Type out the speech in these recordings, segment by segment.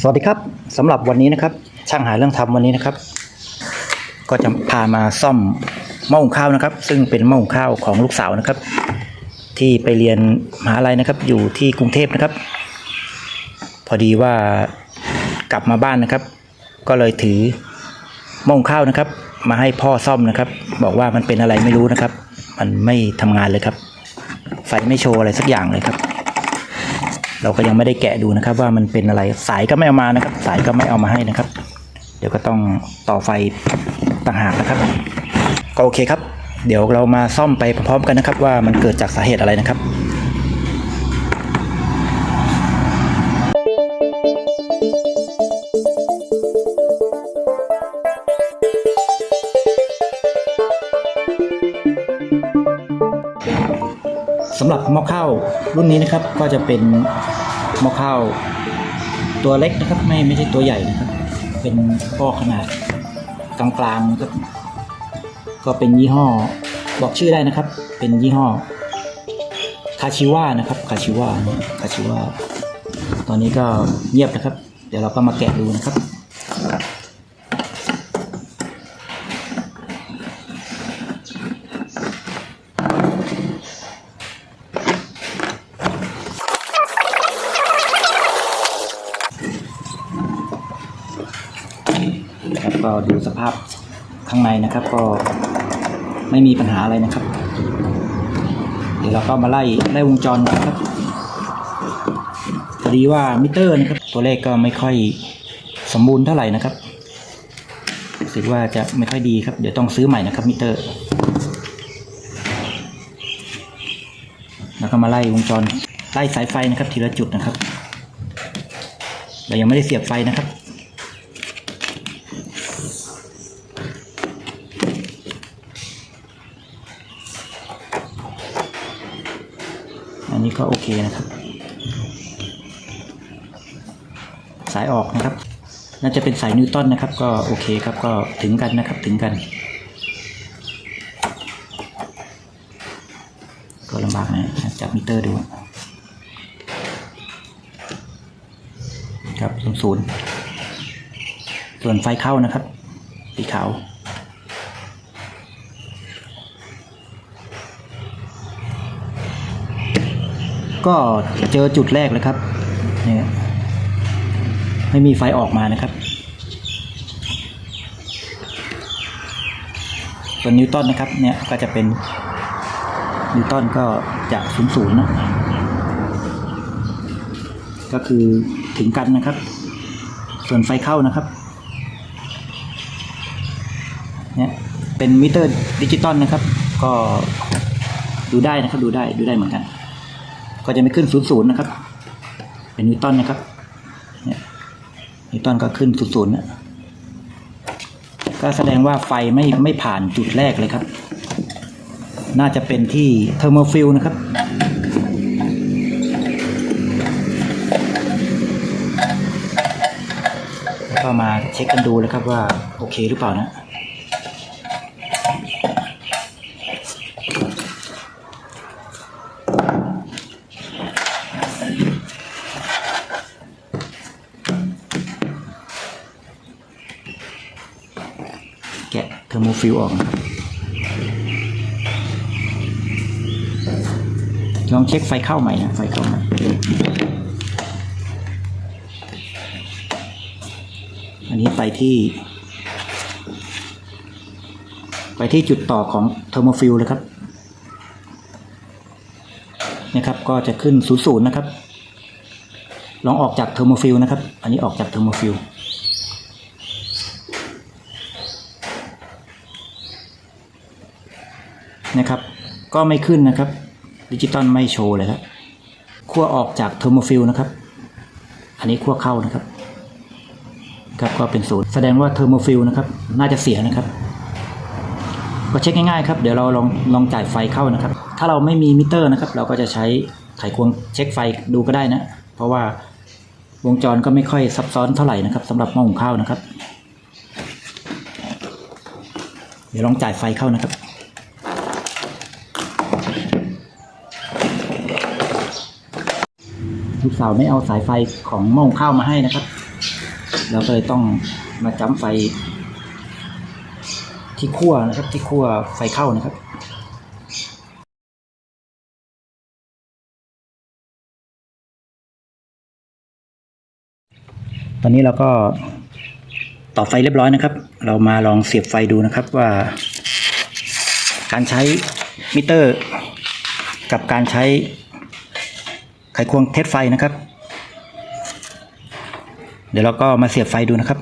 สวัสดีครับสำหรับวันนี้นะครับ ช่างหาเรื่องทำวันนี้นะครับ ก็จะพามาซ่อมหม้อหุงข้าวนะครับ ซึ่งเป็นหม้อหุงข้าวของลูกสาวนะครับ ที่ไปเรียนมหาลัยนะครับ อยู่ที่กรุงเทพนะครับ พอดีว่ากลับมาบ้านนะครับ ก็เลยถือหม้อหุงข้าวนะครับ มาให้พ่อซ่อมนะครับ บอกว่ามันเป็นอะไรไม่รู้นะครับ มันไม่ทำงานเลยครับ ไฟไม่โชว์อะไรสักอย่างเลยครับ เราก็ยังไม่ได้แกะดูนะครับ ว่ามันเป็นอะไรสายก็ไม่เอามานะครับ สายก็ไม่เอามาให้นะครับ เดี๋ยวก็ต้องต่อไฟต่างหากนะครับก็โอเคครับ เดี๋ยวเรามาซ่อมไปพร้อมๆกันนะครับ ว่ามันเกิดจากสาเหตุอะไรนะครับำหรับหม้อข้าวรุ่นนี้นะครับก็จะเป็นหม้อข้าวตัวเล็กนะครับไม่ไม่ใช่ตัวใหญ่นะครับ เป็นพ่อขนาดกลางๆนะครับ ก็เป็นยี่ห้อบอกชื่อได้นะครับ เป็นยี่ห้อคาชิว a นะครับคาชิว a คาชิว a ตอนนี้ก็เงียบนะครับ เดี๋ยวเราก็มาแกะดูนะครับ ก็ดูสภาพข้างในนะครับ ก็ไม่มีปัญหาอะไรนะครับ เดี๋ยวเราก็มาไล่ไล่วงจรนะครับพอดีว่ามิเตอร์นะครับตัวเลขก็ไม่ค่อยสมบูรณ์เท่าไหร่นะครับรู้สึกว่าจะไม่ค่อยดีครับ เดี๋ยวต้องซื้อใหม่นะครับมิเตอร์ แล้วก็มาไล่วงจรไล่สายไฟนะครับ ทีละจุดนะครับ เรายังไม่ได้เสียบไฟนะครับ นี้ก็โอเคนะครับ สายออกนะครับ น่าจะเป็นสายนิวตันนะครับ ก็โอเคครับก็ถึงกันนะครับถึงกัน ก็ลำบากนะจับมิเตอร์ดูครับศูนย์ส่วนไฟเข้านะครับสีขาว ก็เจอจุดแรกเลยครับนี่ไม่มีไฟออกมานะครับส่วนนิวตันนะครับเนี่ยก็จะเป็นนิวตันก็จะศูนย์ศูนย์นะก็คือถึงกันนะครับ ส่วนไฟเข้านะครับเนี่ยเป็นมิเตอร์ดิจิตอลนะครับ ก็ดูได้นะครับดูได้ดูได้เหมือนกัน ก็จะไม่ขึ้นศูนย์ศูนย์นะครับ เป็นนิวตันนะครับนิวตันก็ขึ้นศูนย์ศูนย์นะก็แสดงว่าไฟไม่ไม่ผ่านจุดแรกเลยครับ น่าจะเป็นที่เทอร์โมฟิลนะครับก็มาเช็คกันดูเลยครับว่าโอเคหรือเปล่านะ แกะเทอร์โม ฟิลออก ลองเช็คไฟเข้าใหม่นะ ไฟเข้าใหม่อันนี้ไปที่ ไปที่จุดต่อของเทอร์โมฟิลเลยครับนะครับก็จะขึ้นศูนย์นะครับ ลองออกจากเทอร์โมฟิลนะครับ อันนี้ออกจากเทอร์โมฟิล นะครับ ก็ไม่ขึ้นนะครับดิจิตอลไม่โชว์เลยครับขั้วออกจากเทอร์โมฟิลนะครับ อันนี้ขั้วเข้านะครับครับก็เป็นศูนย์แสดงว่าเทอร์โมฟิลนะครับ น่าจะเสียนะครับ ก็เช็คง่ายๆครับ เดี๋ยวเราลองลองจ่ายไฟเข้านะครับ ถ้าเราไม่มีมิเตอร์นะครับ เราก็จะใช้ไขควงเช็คไฟดูก็ได้นะ เพราะว่าวงจรก็ไม่ค่อยซับซ้อนเท่าไหร่นะครับสำหรับหม้อหุงข้าวนะครับ เดี๋ยวลองจ่ายไฟเข้านะครับ ลูกสาวไม่เอาสายไฟของหม้องข้าวมาให้นะครับ เราก็เลยต้องมาจ้ำไฟ ที่ขั้วนะครับ ที่ขั้วไฟเข้านะครับตอนนี้เราก็ต่อไฟเรียบร้อยนะครับ เรามาลองเสียบไฟดูนะครับว่า การใช้มิเตอร์ กับการใช้ ไขควงเทสไฟนะครับ เดี๋ยวเราก็มาเสียบไฟดูนะครับ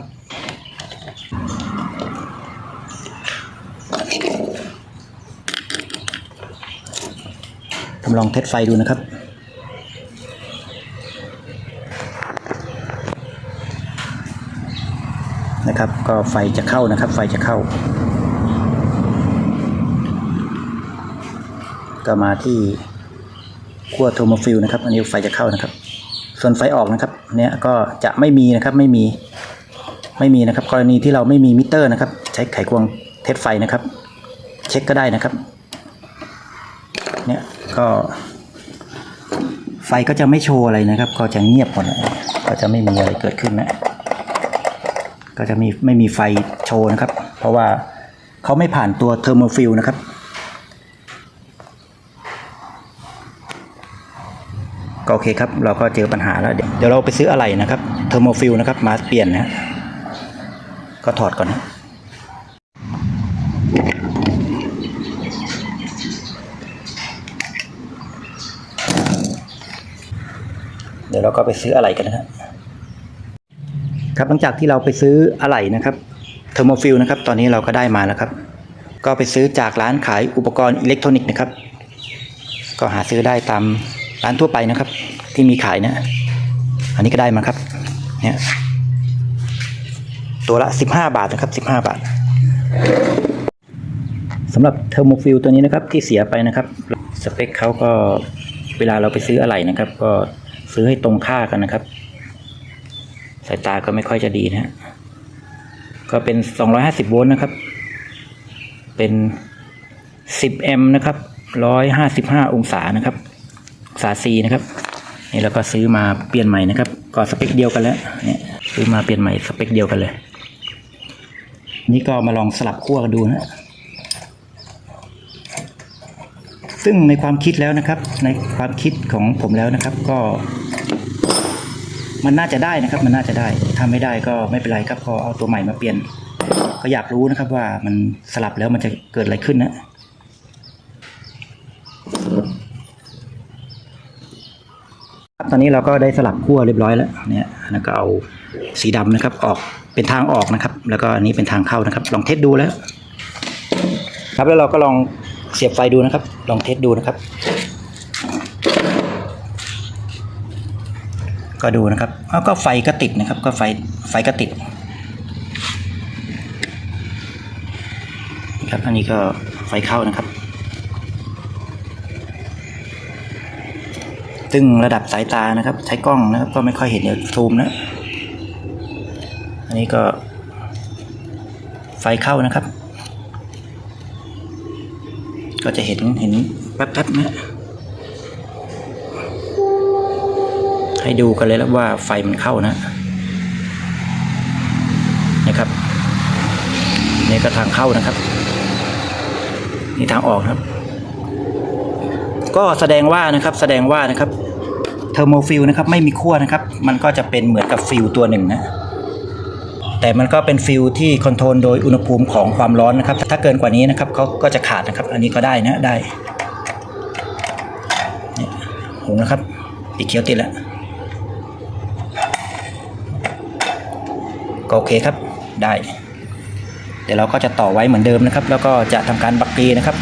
ทำลองเทสไฟดูนะครับ นะครับ ก็ไฟจะเข้านะครับ ไฟจะเข้า ก็มาที่ ขั้วโทโมฟิลนะครับ อันนี้ไฟจะเข้านะครับ ส่วนไฟออกนะครับ เนี่ยก็จะไม่มีนะครับไม่มีไม่มีนะครับ กรณีที่เราไม่มีมิเตอร์นะครับ ใช้ไขควงเทสไฟนะครับ เช็คก็ได้นะครับ เนี่ยก็ไฟก็จะไม่โชว์อะไรนะครับ ก็จะเงียบหมดก็จะไม่มีอะไรเกิดขึ้นนะ ก็จะมีไม่มีไฟโชว์นะครับ เพราะว่าเขาไม่ผ่านตัวเทอร์โมฟิลนะครับ ก็โอเคครับ เราก็เจอปัญหาแล้วเดี๋ยวเดี๋ยวเราไปซื้ออะไรนะครับเทอร์โมฟิลนะครับมาเปลี่ยนนะก็ถอดก่อนนะเดี๋ยวเราก็ไปซื้ออะไรกันนะครับครับหลังจากที่เราไปซื้ออะไหล่นะครับเทอร์โมฟิลนะครับ ตอนนี้เราก็ได้มาแล้วครับ ก็ไปซื้อจากร้านขายอุปกรณ์อิเล็กทรอนิกส์นะครับ ก็หาซื้อได้ตาม ร้านทั่วไปนะครับ ที่มีขายนะ อันนี้ก็ได้มาครับ เนี่ยตัวละ15บาทนะครับ15บาทสำหรับเทอร์โมฟิลตัวนี้นะครับที่เสียไปนะครับสเปคเขาก็เวลาเราไปซื้ออะไหล่นะครับ ก็ซื้อให้ตรงค่ากันนะครับ สายตาก็ไม่ค่อยจะดีนะฮะก็เป็น 250 โวลต์นะครับ เป็น 10 แอมป์นะครับ 155 องศานะครับ องศา C นะครับนี่แล้วก็ซื้อมาเปลี่ยนใหม่นะครับก็สเปคเดียวกันแล้วเนี่ยซื้อมาเปลี่ยนใหม่สเปคเดียวกันเลย นี่ก็มาลองสลับขั้วกันดูนะซึ่งในความคิดแล้วนะครับ ในความคิดของผมแล้วนะครับ ก็มันน่าจะได้นะครับ มันน่าจะได้ถ้าไม่ได้ก็ไม่เป็นไรครับพอเอาตัวใหม่มาเปลี่ยน ก็อยากรู้นะครับว่ามันสลับแล้วมันจะเกิดอะไรขึ้นนะ ครับต อนนี้เราก็ได้สลับขั้วเรียบร้อยแล้วเนี่ยแล้วก็เอาสีดำนะครับ ออกเป็นทางออกนะครับ แล้วก็อันนี้เป็นทางเข้านะครับ ลองเทสดูแล้ว ครับแล้วเราก็ลองเสียบไฟดูนะครับ ลองเทสดูนะครับ ก็ดูนะครับอ้วก็ไฟก็ติดนะครับ ก็ไฟไฟก็ติดครับอันนี้ก็ไฟเข้านะครับ ซึ่งระดับสายตานะครับ ใช้กล้องนะครับ ก็ไม่ค่อยเห็นเดี๋ยวซูมนะ อันนี้ก็ ไฟเข้านะครับ ก็จะเห็นเห็นแป๊บๆนะให้ดูกันเลยแล้วว่าไฟมันเข้านะนะครับนี่ก็ทางเข้านะครับ นี่ทางออกนะครับ ก็แสดงว่านะครับแสดงว่านะครับ เทอร์โมฟิลนะครับไม่มีขั้วนะครับ มันก็จะเป็นเหมือนกับฟิลตัวหนึ่งนะแต่มันก็เป็นฟิลที่คอนโทรลโดยอุณหภูมิของความร้อนนะครับ ถ้าเกินกว่านี้นะครับเขาก็จะขาดนะครับ อันนี้ก็ได้นะได้เนี่ยหุงนะครับปีกเขียวติดแล้วก็โอเคครับได้ เดี๋ยวเราก็จะต่อไว้เหมือนเดิมนะครับ แล้วก็จะทำการบักกีนะครับ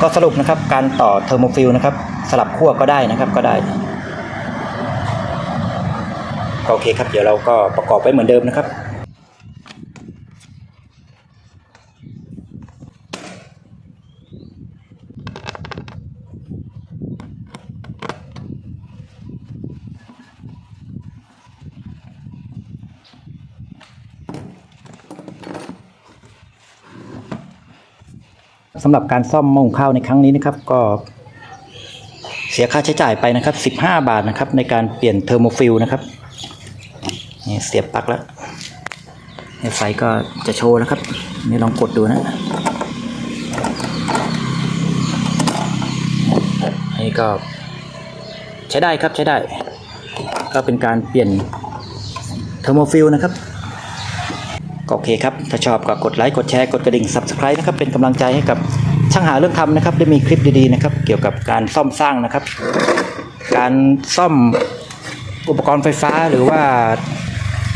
ก็สรุปนะครับการต่อเทอร์โมฟิลนะครับ สลับขั้วก็ได้นะครับก็ได้ก็โอเคครับ เดี๋ยวเราก็ประกอบไว้เหมือนเดิมนะครับสำหรับการซ่อมหม้อหุงข้าวในครั้งนี้นะครับ ก็ เสียค่าใช้จ่ายไปนะครับ 15 บาทนะครับ ในการเปลี่ยนเทอร์โมฟิลนะครับนี่เสียบปลั๊กแล้วไฟก็จะโชว์นะครับ นี่ลองกดดูนะนี่ก็ใช้ได้ครับใช้ได้ ก็เป็นการเปลี่ยนเทอร์โมฟิลนะครับก็โอเคครับ ถ้าชอบก็กดไลค์ กดแชร์ กดกระดิ่ง Subscribe นะครับ เป็นกำลังใจให้กับ ช่างหาเรื่องทำนะครับ ได้มีคลิปดีๆนะครับ เกี่ยวกับการซ่อมสร้างนะครับ การซ่อมอุปกรณ์ไฟฟ้าหรือว่า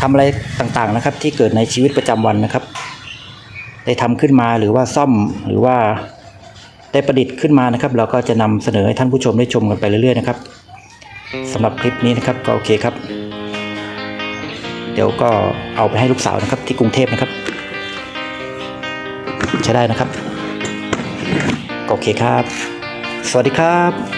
ทำอะไรต่างๆนะครับ ที่เกิดในชีวิตประจำวันนะครับ ได้ทำขึ้นมาหรือว่าซ่อมหรือว่าได้ประดิษฐ์ขึ้นมานะครับ เราก็จะนำเสนอให้ท่านผู้ชมได้ชมกันไปเรื่อยๆนะครับสำหรับคลิปนี้นะครับก็โอเคครับ เดี๋ยวก็เอาไปให้ลูกสาวนะครับ ที่กรุงเทพนะครับ ใช้ได้นะครับ โอเคครับ สวัสดีครับ